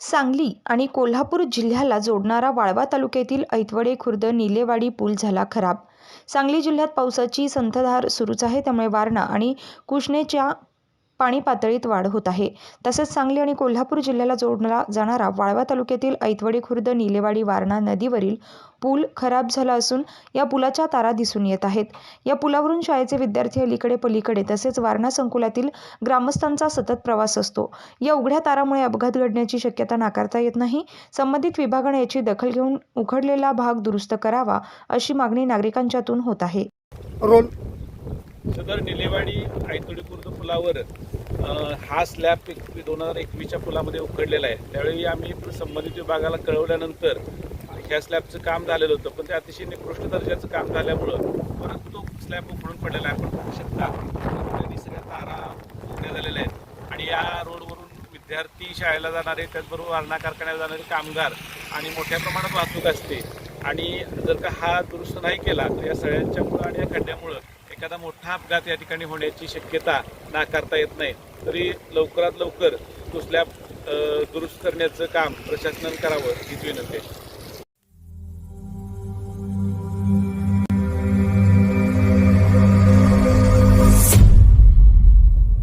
सांगली आणि कोल्हापूर जिल्ह्याला जोडणारा वाळवा तालुक्यातील ऐतवडे खुर्द निलेवाडी पूल झाला खराब. सांगली जिल्ह्यात पावसाची संततधार सुरूच आहे त्यामुळे वारणा आणि कुष्णेच्या पाणी पातळीत वाढ होत आहे. तसेच सांगली आणि कोल्हापूर जिल्ह्याला जोडला जाणारा वाळवा तालुक्यातील ऐतवडे खुर्द निलेवाडी वारणा नदीवरील पूल खराब झाला असून या पुलाच्या तारा दिसून येत आहेत. या पुलावरून शाळेचे विद्यार्थी अलीकडे पलीकडे तसेच वारणा संकुलातील ग्रामस्थांचा सतत प्रवास असतो. या उघड्या तारामुळे अपघात घडण्याची शक्यता नाकारता येत नाही. संबंधित विभागाने याची दखल घेऊन उघडलेला भाग दुरुस्त करावा अशी मागणी नागरिकांच्यातून होत आहे. सदर निलेवाडी आयतोडी पुलावर हा स्लॅब एक दोन हजार एकवीसच्या पुलामध्ये उकडलेला आहे. त्यावेळी आम्ही संबंधित विभागाला कळवल्यानंतर ह्या स्लॅबचं काम झालेलं होतं पण ते अतिशय निकृष्ट दर्जाचं काम झाल्यामुळं परत तो स्लॅब उकडून पडलेला आहे. आपण बघू शकता सगळ्या तारा उभ्या झालेल्या आहेत. आणि या रोडवरून विद्यार्थी शाळेला जाणारे त्याचबरोबर वारणा कारखान्याला जाणारे कामगार आणि मोठ्या प्रमाणात वाहतूक असते. आणि जर का हा दुरुस्त नाही केला तर या सगळ्यांच्यामुळं आणि या खड्ड्यामुळं एखादा मोठा अपघात या ठिकाणी होण्याची शक्यता नाकारता येत नाही. तरी लवकरात लवकर तो स्लॅब दुरुस्त करण्याचं काम प्रशासनानं करावं हीच विनंती आहे.